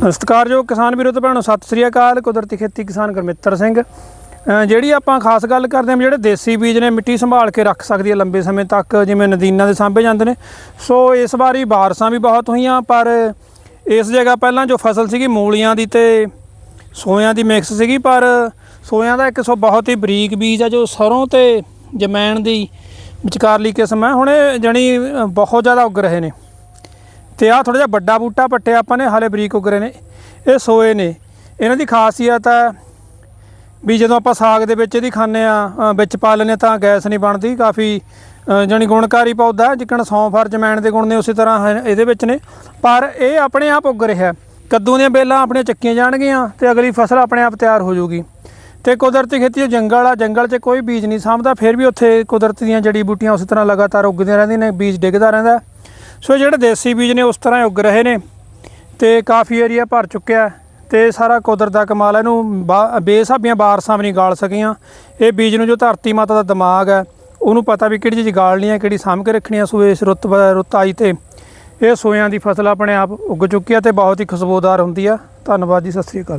ਸਤਿਕਾਰਯੋਗ ਕਿਸਾਨ ਵੀਰੋ ਤੇ ਭੈਣੋ, ਸਤਿ ਸ੍ਰੀ ਅਕਾਲ। ਕੁਦਰਤੀ ਖੇਤੀ ਕਿਸਾਨ ਗੁਰਮਿੱਤਰ ਸਿੰਘ। ਜਿਹੜੀ ਆਪਾਂ ਖਾਸ ਗੱਲ ਕਰਦੇ ਹਾਂ ਵੀ ਜਿਹੜੇ ਦੇਸੀ ਬੀਜ ਨੇ, ਮਿੱਟੀ ਸੰਭਾਲ ਕੇ ਰੱਖ ਸਕਦੀ ਹੈ ਲੰਬੇ ਸਮੇਂ ਤੱਕ, ਜਿਵੇਂ ਨਦੀਨਾਂ ਦੇ ਸਾਂਭੇ ਜਾਂਦੇ ਨੇ। ਸੋ ਇਸ ਵਾਰੀ ਬਾਰਸ਼ਾਂ ਵੀ ਬਹੁਤ ਹੋਈਆਂ, ਪਰ ਇਸ ਜਗ੍ਹਾ ਪਹਿਲਾਂ ਜੋ ਫਸਲ ਸੀਗੀ ਮੂਲੀਆਂ ਦੀ ਤੇ ਸੋਇਆਂ ਦੀ ਮਿਕਸ ਸੀਗੀ, ਪਰ ਸੋਇਆਂ ਦਾ ਇੱਕ ਸੋ ਬਹੁਤ ਹੀ ਬਰੀਕ ਬੀਜ ਆ ਜੋ ਸਰੋਂ ਤੇ ਜਮੈਣ ਦੀ ਵਿਚਕਾਰਲੀ ਕਿਸਮ ਹੈ ਹੁਣ ਇਹ ਜਣੀ ਬਹੁਤ ਜ਼ਿਆਦਾ ਉੱਗ ਰਹੇ ਨੇ। ਤੇ ਆਹ ਥੋੜਾ ਜਿਹਾ ਵੱਡਾ ਬੂਟਾ ਪੱਟਿਆ ਆਪਾਂ ਨੇ ਹਾਲੇ ਬਰੀਕ ਉੱਗ ਰਹੇ ਨੇ। ਇਹ ਸੋਏ ਨੇ। ਇਹਨਾਂ ਦੀ ਖਾਸੀਅਤ ਹੈ ਵੀ ਜਦੋਂ ਆਪਾਂ ਸਾਗ ਦੇ ਵਿੱਚ ਇਹਦੀ ਖਾਂਦੇ ਆ ਵਿੱਚ ਪਾ ਲੈਂਦੇ ਹਾਂ ਤਾਂ ਗੈਸ ਨਹੀਂ ਬਣਦੀ। ਕਾਫੀ ਅ, ਜਾਣੀ ਗੁਣਕਾਰੀ ਪੌਦਾ ਹੈ, ਜਿੱਕਣ ਸੌਂਫ ਹਰ ਜਮੈਣ ਦੇ ਗੁਣ ਨੇ ਉਸੇ ਤਰ੍ਹਾਂ ਇਹਦੇ ਵਿੱਚ ਨੇ। ਪਰ ਇਹ ਆਪਣੇ ਆਪ ਉੱਗ ਰਿਹਾ। ਕੱਦੂ ਦੀਆਂ ਬੇਲਾਂ ਆਪਣੀਆਂ ਚੱਕੀਆਂ ਜਾਣਗੀਆਂ ਤੇ ਅਗਲੀ ਫਸਲ ਆਪਣੇ ਆਪ ਤਿਆਰ ਹੋ ਜਾਊਗੀ। ਤੇ ਕੁਦਰਤੀ ਖੇਤੀ ਜੰਗਲ ਆ ਜੰਗਲ 'ਚ ਕੋਈ ਬੀਜ ਨਹੀਂ ਸਾਂਭਦਾ ਫਿਰ ਵੀ ਉੱਥੇ ਕੁਦਰਤ ਦੀਆਂ ਜੜੀ ਬੂਟੀਆਂ ਉਸੇ ਤਰ੍ਹਾਂ ਲਗਾਤਾਰ ਉੱਗਦੀਆਂ ਰਹਿੰਦੀਆਂ ਨੇ ਬੀਜ ਡਿੱਗਦਾ ਰਹਿੰਦਾ। ਸੋ ਜਿਹੜੇ ਦੇਸੀ ਬੀਜ ਨੇ ਉਸ ਤਰ੍ਹਾਂ ਹੀ ਉੱਗ ਰਹੇ ਨੇ ਤੇ ਕਾਫੀ ਏਰੀਆ ਭਰ ਚੁੱਕਿਆ ਹੈ ਤੇ ਸਾਰਾ ਕੁਦਰਤ ਦਾ ਕਮਾਲ ਹੈ। ਇਹਨੂੰ ਬਾ- ਬੇਸਾਬੀਆਂ ਬਾਰਸਾਂ ਵੀ ਨਹੀਂ ਗਾਲ ਸਕੀਆਂ। ਇਹ ਬੀਜ ਨੂੰ ਜੋ ਧਰਤੀ ਮਾਤਾ ਦਾ ਦਿਮਾਗ ਹੈ, ਉਹਨੂੰ ਪਤਾ ਵੀ ਕਿਹੜੀ ਚੀਜ਼ ਗਾਲਣੀ ਹੈ, ਕਿਹੜੀ ਸਾਂਭ ਕੇ ਰੱਖਣੀ ਹੈ। ਸੋ ਇਸ ਰੁੱਤ ਰੁੱਤ ਆਈ ਤੇ ਇਹ ਸੋਇਆਂ ਦੀ ਫਸਲ ਆਪਣੇ ਆਪ ਉੱਗ ਚੁੱਕੀ ਹੈ ਤੇ ਬਹੁਤ ਹੀ ਖੁਸ਼ਬੂਦਾਰ ਹੁੰਦੀ ਆ ਧੰਨਵਾਦ ਜੀ, ਸਤਿ ਸ੍ਰੀ ਅਕਾਲ।